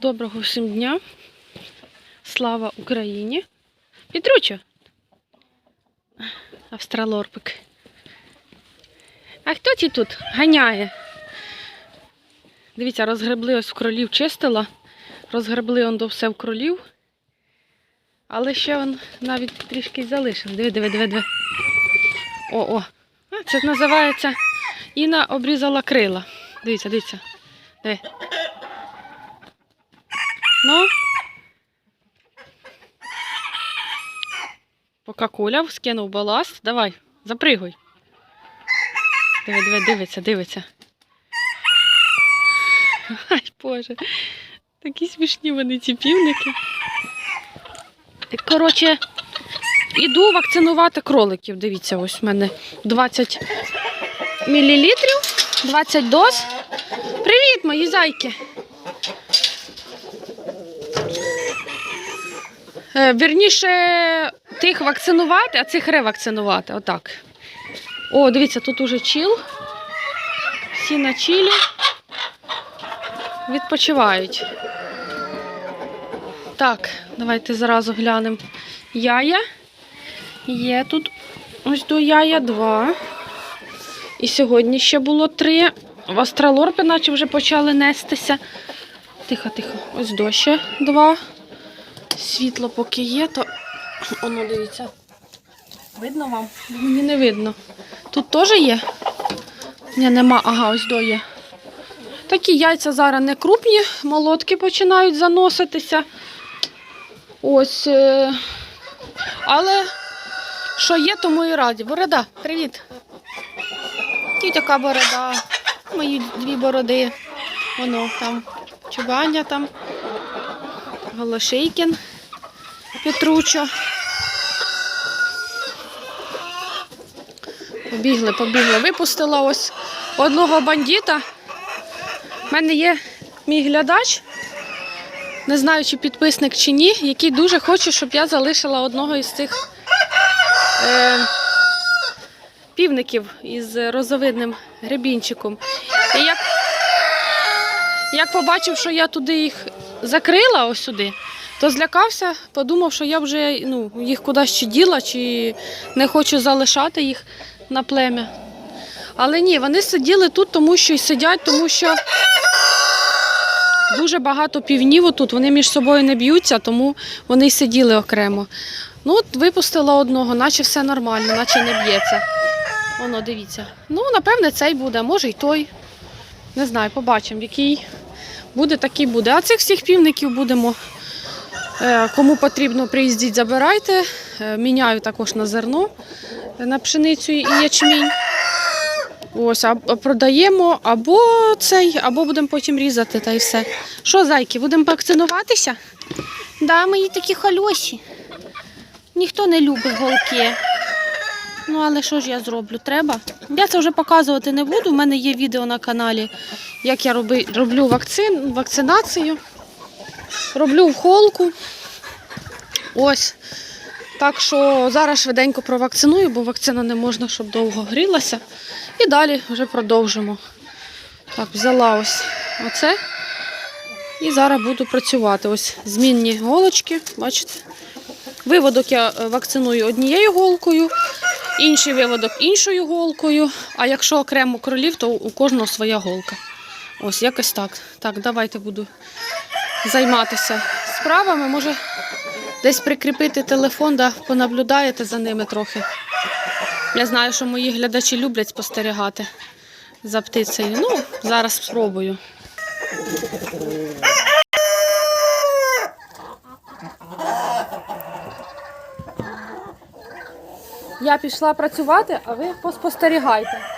Доброго всім дня. Слава Україні. Петручо. Австралорпик. А хто ті тут ганяє? Дивіться, розгребли ось в кролів чистила. Розгребли он до все в кролів. Але ще он навіть трішки залишив. Диви, диви, диви, диви. О, о. Це називається Інна обрізала крила. Дивіться, дивіться. Диви. Ну. Поки куляв, скинув баласт. Давай, запригуй. Диви, диви, дивиться, дивиться. Ай, Боже. Такі смішні вони ці півники. Коротше, іду вакцинувати кроликів. Дивіться, ось в мене 20 мл, 20 доз. Привіт, мої зайки! Е, Вірніше, тих вакцинувати, а цих ревакцинувати. Отак. О, дивіться, тут уже чіл. Всі на чілі. Відпочивають. Так, давайте зразу глянемо. Яя. Є тут ось до яя два. І сьогодні ще було три. В астралорпи наче вже почали нестися. Тихо, тихо. Ось до ще два. Світло поки є, то воно дивіться. Видно вам? Мені не видно. Тут теж є? Ні, нема. Ага, ось до є. Такі яйця зараз не крупні, молотки починають заноситися. Ось. е, Але що є, тому і раді. Борода, привіт. Тітяка борода. Мої дві бороди. Воно там. Чубаня там. Голошейкін. Петручо. Побігли, побігли. Випустила ось одного бандита. У мене є мій глядач, не знаю, чи підписник чи ні, який дуже хоче, щоб я залишила одного із цих е, півників із розовидним гребінчиком. І як, як побачив, що я туди їх закрила ось сюди, то злякався, подумав, що я вже ну, їх кудись чи діла, чи не хочу залишати їх на плем'я. Але ні, вони сиділи тут, тому що і сидять, тому що дуже багато півнів тут, вони між собою не б'ються, тому вони й сиділи окремо. Ну, от випустила одного, наче все нормально, наче не б'ється. Воно, дивіться. Ну, напевне, цей буде, може й той. Не знаю, побачимо, який буде, такий буде. А цих всіх півників будемо. Е, Кому потрібно, приїздіть, забирайте. Е, Міняю також на зерно, е, на пшеницю і ячмінь. Ось, а продаємо або цей, або будемо потім різати та й все. Що, зайки, будемо вакцинуватися? Да, мої такі хальосі. Ніхто не любить голки. Ну, але що ж я зроблю? Треба. Я це вже показувати не буду. У мене є відео на каналі, як я роблю вакцин, вакцинацію. Роблю в холку. Ось. Так що зараз швиденько провакциную, бо вакцина не можна, щоб довго грілася. І далі вже продовжимо. Так, взяла ось оце. І зараз буду працювати. Ось змінні голочки, бачите? Виводок я е, вакциную однією голкою, інший виводок іншою голкою. А якщо окремо кролів, то у кожного своя голка. Ось якось так. Так, давайте буду займатися справами. Може, десь прикріпити телефон, да, понаблюдаєте за ними трохи. Я знаю, що мої глядачі люблять спостерігати за птицею. Ну, зараз спробую. Я пішла працювати, а ви поспостерігайте.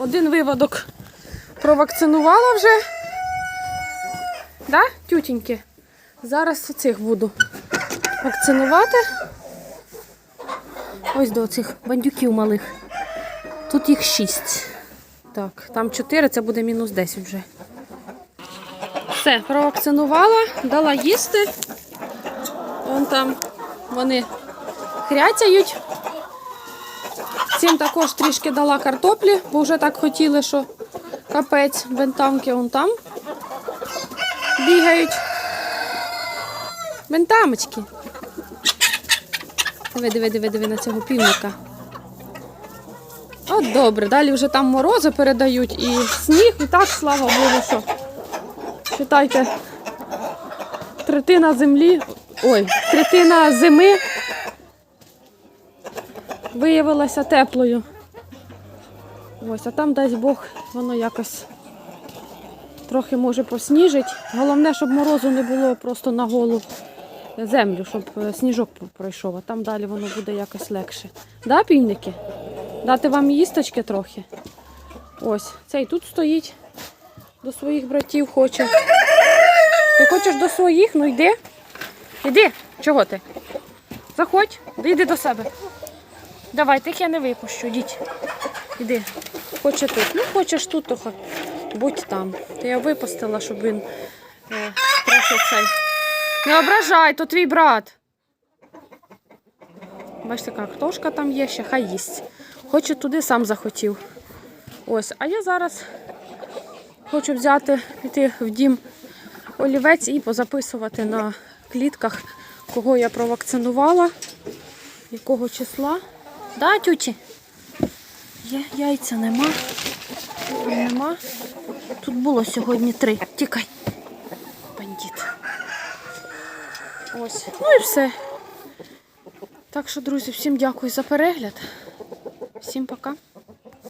Один виводок провакцинувала вже. Да, тютеньки? Зараз цих буду вакцинувати. Ось до цих бандюків малих. Тут їх шість. Так, там чотири, це буде мінус 10 вже. Все, провакцинувала, дала їсти. Вон там вони хряцяють. Цим також трішки дала картоплі, бо вже так хотіли, що капець, бентамки вон там бігають. Бентамочки. Диви, диви, диви, диви на цього півника. От добре, далі вже там морози передають і сніг, і так, слава Богу, що. Читайте, третина землі, ой, третина зими виявилася теплою. Ось, а там, дасть Бог, воно якось трохи може посніжить. Головне, щоб морозу не було просто на голу землю, щоб е, сніжок пройшов, а там далі воно буде якось легше. Да, півники? Дати вам їсточки трохи. Ось, цей тут стоїть, до своїх братів хоче. Ти хочеш до своїх? Ну йди. Іди. Чого ти? Заходь, йди до себе. Давай, тих я не випущу, йдіть. Іди. Хоче тут. Ну, хочеш тут, то хо- будь там. Та я випустила, щоб він е, трохи цей. Не ображай, то твій брат. Бачите, картошка там є, ще хай їсть. Хоче туди, сам захотів. Ось, а я зараз хочу взяти, піти в дім олівець і позаписувати на клітках, кого я провакцинувала, якого числа. Да, тюті? Є, яйця нема. Нема. Тут було сьогодні три. Тікай. Бандіт. Ось. Ну і все. Так що, друзі, всім дякую за перегляд. Всім пока.